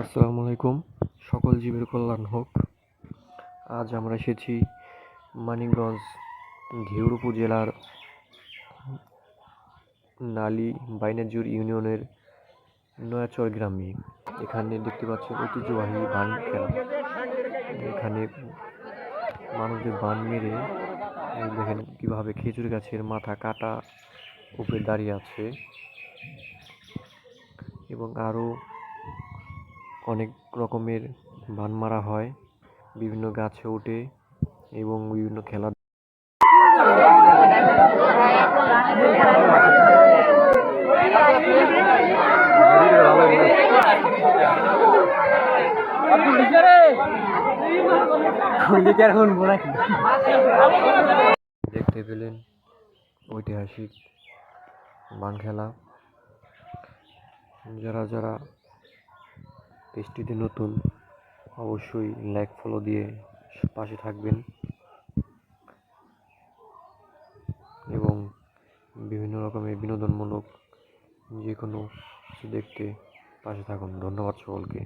আসসালামু আলাইকুম। সকল জীবের কল্যাণ হোক। আজ আমরা এসেছি মানিকগঞ্জ ঘিউর উপজেলার নালী বাইনাজুর ইউনিয়নের নয়াচর গ্রামে। এখানে দেখতে পাচ্ছেন ঐতিহ্যবাহী বান খেলা। এখানে মানুষদের বান মেরে দেখেন কীভাবে খেজুর গাছের মাথা কাটা উপরে দাঁড়িয়ে আছে। এবং আরও অনেক রকমের বান মারা হয়। বিভিন্ন গাছে ওঠে এবং বিভিন্ন খেলা দেখতে পেলেন ঐতিহাসিক বান খেলা যারা যারা পেজটিতে নতুন, অবশ্যই লাইক ফলো দিয়ে পাশে থাকবেন। এবং বিভিন্ন রকমের বিনোদনমূলক যে কোনো কিছু দেখতে পাশে থাকুন। ধন্যবাদ সকলকে।